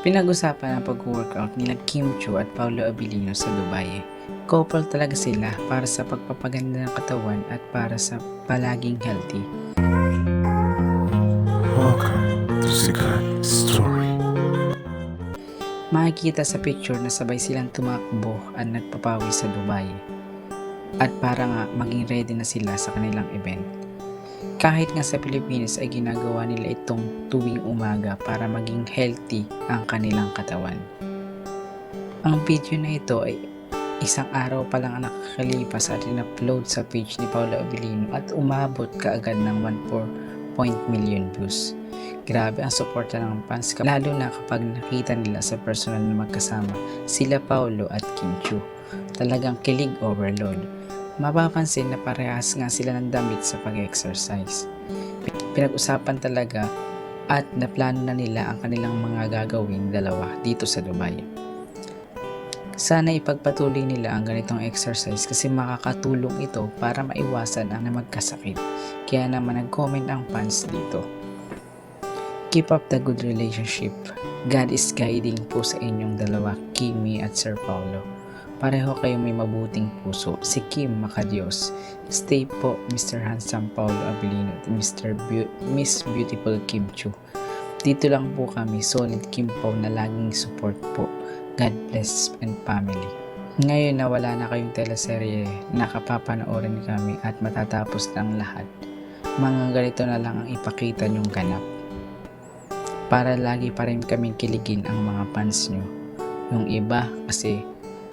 Pinag-usapan ang pag-workout nila Kim Chu at Paolo Abilino sa Dubai. Couple talaga sila para sa pagpapaganda ng katawan at para sa palaging healthy. Welcome to Sikat Story. Makikita sa picture na sabay silang tumakbo at nagpapawi sa Dubai. At para nga maging ready na sila sa kanilang event. Kahit nga sa Pilipinas ay ginagawa nila itong tuwing umaga para maging healthy ang kanilang katawan. Ang video na ito ay isang araw pa lang ang nakakalipas at in-upload sa page ni Paolo Abilino at umabot kaagad ng 1.4 million views. Grabe ang suporta ng fans lalo na kapag nakita nila sa personal na magkasama sila Paolo at Kim Chu. Talagang kilig overload. Mapapansin na parehas nga sila ng damit sa pag-exercise. Pi- Pinag-usapan talaga at naplano na nila ang kanilang mga gagawin dalawa dito sa Dubai. Sana ipagpatuloy nila ang ganitong exercise kasi makakatulong ito para maiwasan ang na magkasakit. Kaya naman nag-comment ang fans dito. Keep up the good relationship. God is guiding po sa inyong dalawa, Kimi at Sir Paulo. Pareho kayo may mabuting puso. Si Kim Makadios. Stay po, Mr. Handsome Paulo Abilino at Mr. Beau- Miss Beautiful Kim Chu. Dito lang po kami, solid Kim Pao na laging support po. God bless and family. Ngayon na wala na kayong teleserye, nakapapanoorin kami at matatapos ang lahat. Mga ganito na lang ang ipakita nyong ganap. Para lagi pa rin kaming kiligin ang mga fans nyo. Yung iba kasi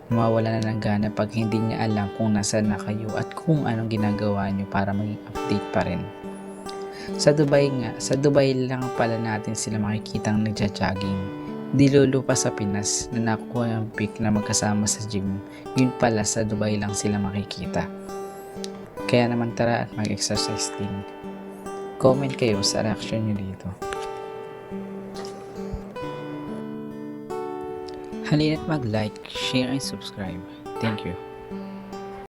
mawawala na ng gana pag hindi niya alam kung nasaan na kayo at kung anong ginagawa nyo para maging update pa rin. Sa Dubai nga, sa Dubai lang pala natin sila makikitang nagja-jogging. Di lolo pa sa Pinas na nakuha yung pic na magkasama sa gym. Yun pala sa Dubai lang sila makikita. Kaya naman tara at mag-exercise din. Comment kayo sa reaction nyo dito. Halina't mag-like, share, and subscribe. Thank you.